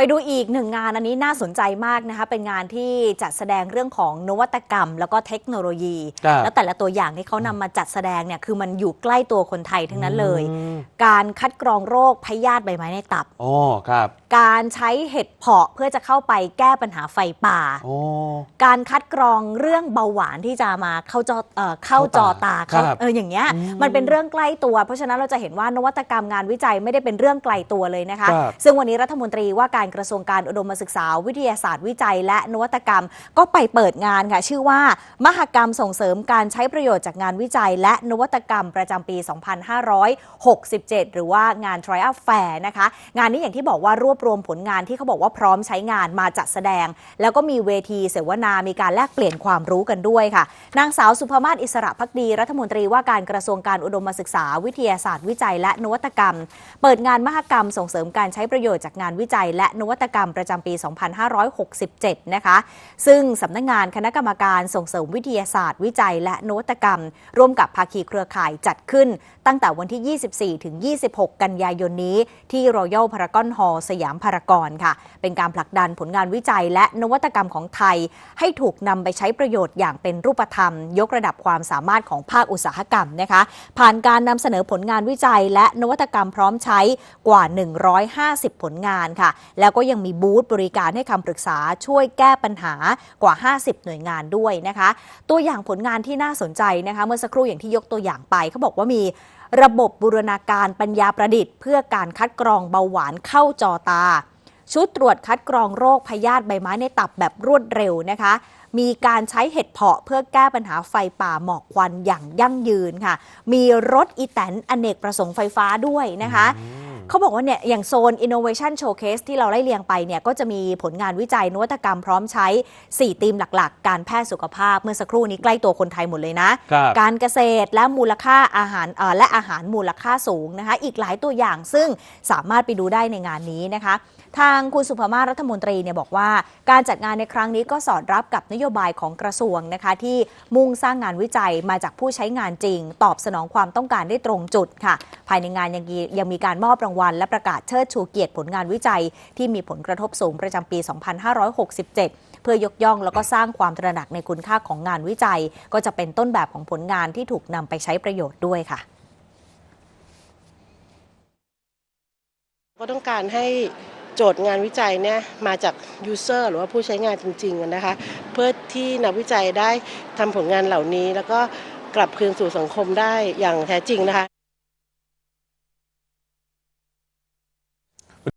ไปดูอีกหนึ่งงานอันนี้น่าสนใจมากนะคะ เป็นงานที่จัดแสดงเรื่องของนวัตกรรม แล้วก็เทคโนโลยี ครับแล้วแต่ละตัวอย่างที่เขานำมาจัดแสดงเนี่ยคือมันอยู่ใกล้ตัวคนไทยทั้งนั้นเลย อืม การคัดกรองโรคพยาธิใบไม้ในตับ อ๋อครับการใช้เห็ดเพาะเพื่อจะเข้าไปแก้ปัญหาไฟป่าอ๋อการคัดกรองเรื่องเบาหวานที่จะมาเข้าจอเอ่อเข้าจอตาครัเข้าบเอออย่างเงี้ยอืมมันเป็นเรื่องใกล้ตัว เพราะฉะนั้นเราจะเห็นว่านวัตกรรมงานวิจัยไม่ได้เป็นเรื่องไกลตัวเลยนะคะครับซึ่งวันนี้รัฐมนตรีว่าการกระทรวงการอุดมศึกษา วิทยาศาสตร์วิจัย และนวัตกรรมก็ไปเปิดงานค่ะ ชื่อว่า มหกรรมส่งเสริมการใช้ประโยชน์จากงานวิจัย และนวัตกรรมประจำปี 2567 หรือว่างาน Trial Fair นะคะ งานนี้อย่างที่บอกว่ารวบรวมผลงานที่เขาบอกว่าพร้อมใช้งานมาจัดแสดง แล้วก็มีเวทีเสวนา มีการแลกเปลี่ยนความรู้กันด้วยค่ะ นางสาวสุภมาศอิสระพักดี รัฐมนตรีว่าการกระทรวงการอุดมศึกษา วิทยาศาสตร์วิจัย และนวัตกรรม เปิดงานมหกรรมส่งเสริมการใช้ประโยชน์จากงานวิจัย และนวัตกรรมประจำปี 2567 นะคะ ซึ่งสำนักงงานคณะกรรมการส่งเสริมวิทยาศาสตร์ วิจัย และนวัตกรรม ร่วมกับภาคีเครือข่ายจัดขึ้น ตั้งแต่วันที่ 24 ถึง 26 กันยายนนี้ที่ Royal Paragon Hall สยามพารากอนค่ะ เป็นการผลักดันผลงานวิจัย และนวัตกรรมของไทย ให้ถูกนำไปใช้ประโยชน์อย่างเป็นรูปธรรม ยกระดับความสามารถของภาคอุตสาหกรรมนะคะ ผ่านการนำเสนอผลงานวิจัย และนวัตกรรมพร้อมใช้กว่า 150 ผลงานค่ะ แล้วก็ยังมีบูธบริการให้คำปรึกษาช่วยแก้ปัญหากว่า 50 หน่วยงานด้วยนะคะ ตัวอย่างผลงานที่น่าสนใจนะคะ เมื่อสักครู่อย่างที่ยกตัวอย่างไปเขาบอกว่ามี ระบบบูรณาการปัญญาประดิษฐ์ เพื่อการคัดกรองเบาหวานเข้าจอตา ชุดตรวจคัดกรองโรคพยาธิใบไม้ในตับแบบรวดเร็วนะคะ มีการใช้เห็ดเพาะเพื่อแก้ปัญหาไฟป่าหมอกควันอย่างยั่งยืนค่ะ มีรถอีแตนอเนกประสงค์ไฟฟ้าด้วยนะคะ เขาบอกว่าเนี่ยอย่างโซน Innovation Showcase ที่เราไล่เรียงไปเนี่ยก็จะมีผลงานวิจัยนวัตกรรมพร้อมใช้ 4 ธีมหลักๆ การแพทย์สุขภาพ เมื่อสักครู่นี้ใกล้ตัวคนไทยหมดเลยนะครับการเกษตรและมูลค่าอาหารเอ่อและอาหารมูลค่าสูงนะคะอีกหลายตัวอย่างซึ่งสามารถไปดูได้ในงานนี้นะคะ ทางคุณสุภามาศรัฐมนตรีเนี่ยบอกว่าการจัดงานในครั้งนี้ก็สอดรับกับนโยบายของกระทรวงนะคะที่มุ่งสร้างงานวิจัยมาจากผู้ใช้งานจริง ตอบสนองความต้องการได้ตรงจุดค่ะ ภายในงานยังมียังมีการมอบรางวัลและประกาศเชิดชูเกียรติผลงานวิจัย ที่มีผลกระทบสูงประจำปี 2567 เพื่อยกย่องแล้วก็สร้างความตระหนักในคุณค่าของงานวิจัย ก็จะเป็นต้นแบบของผลงานที่ถูกนำไปใช้ประโยชน์ด้วยค่ะก็ต้องการให้โจทย์งานวิจัยเนี่ยมาจาก user หรือว่าผู้ใช้งานจริงๆนะคะ เพื่อที่นักวิจัยได้ทำผลงานเหล่านี้ แล้วก็กลับคืนสู่สังคมได้อย่างแท้จริงนะคะ